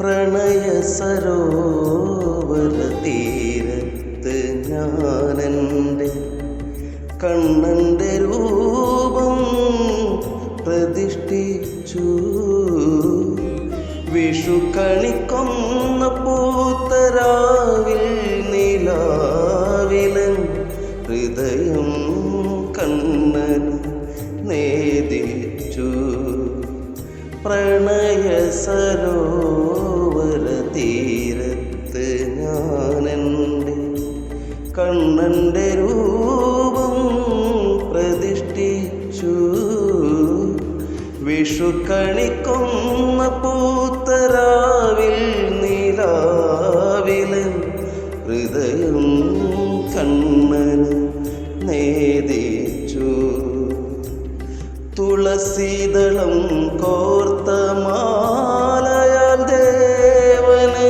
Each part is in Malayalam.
പ്രണയ സരോവര തീരത്ത് ഞാനെന്റെ കണ്ണന്റെ രൂപം പ്രതിഷ്ഠിച്ചു. വിഷു കണിക്കൊന്ന പൂത്തരാവിൽ നിലാവിലൻ ഹൃദയം കണ്ണൻ നേദിച്ചു. പ്രണയ സരോവര കണ്ണന്റെ രൂപം പ്രതിഷ്ഠിച്ചു. വിഷു കണിക്കൊന്ന പൂത്തരാവിൽ നീലാവിലൻ ഹൃദയം കണ്ണന് നേദിച്ചു. തുളസീതളം കോർത്ത മാലയാൽ ദേവന്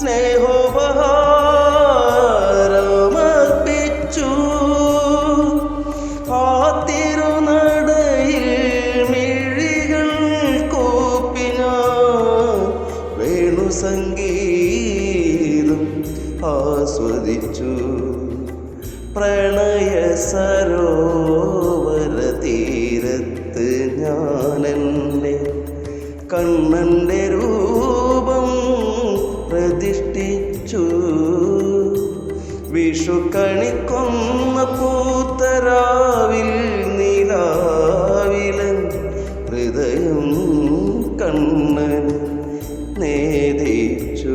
സ്നേഹോപഹാരമർപ്പിച്ചു സംഗീതം ആസ്വദിച്ചു. പ്രണയ സരോവര തീരത്ത് ഞാനെന്നെ കണ്ണന്റെ രൂപം പ്രതിഷ്ഠിച്ചു. വിഷുക്കണിക്കൊന്ന പൂത്തരാവിൽ നിലാവിലൻ ഹൃദയം കണ്ണൻ നേദിച്ചു